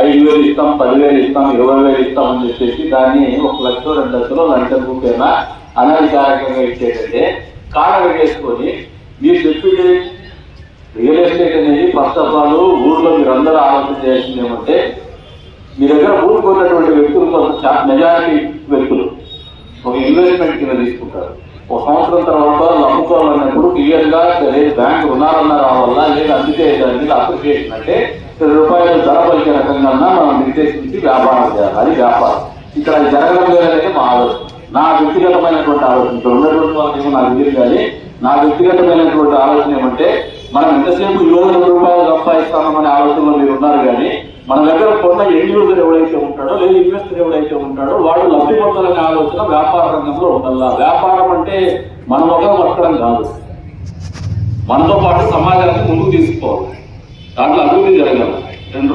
ఐదు వేలు ఇస్తాం పదివేలు ఇస్తాం ఇరవై వేలు ఇస్తాం అని చెప్పేసి దాన్ని ఒక లక్ష రెండు లక్షలు లంచం రూపాయన అనధికారికంగా ఇచ్చేటంటే కారణం చేసుకొని మీరు చెప్పేది రియల్ ఎస్టేట్ అనేది ఫస్ట్ ఆఫ్ ఆల్ ఊర్లో మీరు ఆలోచన చేయాల్సింది ఏమంటే మీ దగ్గర ఊరుకున్నటువంటి వ్యక్తులు కొంత మెజారిటీ వ్యక్తులు ఒక ఇన్వెస్ట్మెంట్ కింద తీసుకుంటారు. ఒక సంవత్సరం తర్వాత నమ్ముకోవాలన్నప్పుడు అమ్ముకోవాలన్నప్పుడు క్లియర్గా లేదు బ్యాంక్ రుణాలన్నా రావాలా లేదు అందుకే దాని మీద అప్రిషియేషన్ అంటే పది రూపాయలు ధర మనం వ్యాపారం చేయాలి అది వ్యాపారం. ఇక్కడ అది జరగడం లేదనేది మా ఆలోచన. నా వ్యక్తిగతమైనటువంటి ఆలోచన. ఇక్కడ ఉన్నటువంటి వాళ్ళకి నాకు తెలియదు కానీ నా వ్యక్తిగతమైనటువంటి ఆలోచన ఏమంటే మనం ఎంతసేపు ఇరవై రూపాయలు సంపాదిస్తామనే ఆలోచనలో మీరు ఉన్నారు కానీ మన దగ్గర కొన్న ఎండ్ యూజర్ ఎవడైతే ఉంటాడో లేదా ఇన్వెస్టర్ ఎవడైతే ఉంటాడో వాడు లబ్ధి పొందాలనే ఆలోచన వ్యాపార రంగంలో ఉండాల? వ్యాపారం అంటే మన ఒక బతకడం కాదు. మనతో పాటు సమాజాన్ని ముందుకు తీసుకోవాలి దాంట్లో అభివృద్ధి జరగాలి. రెండు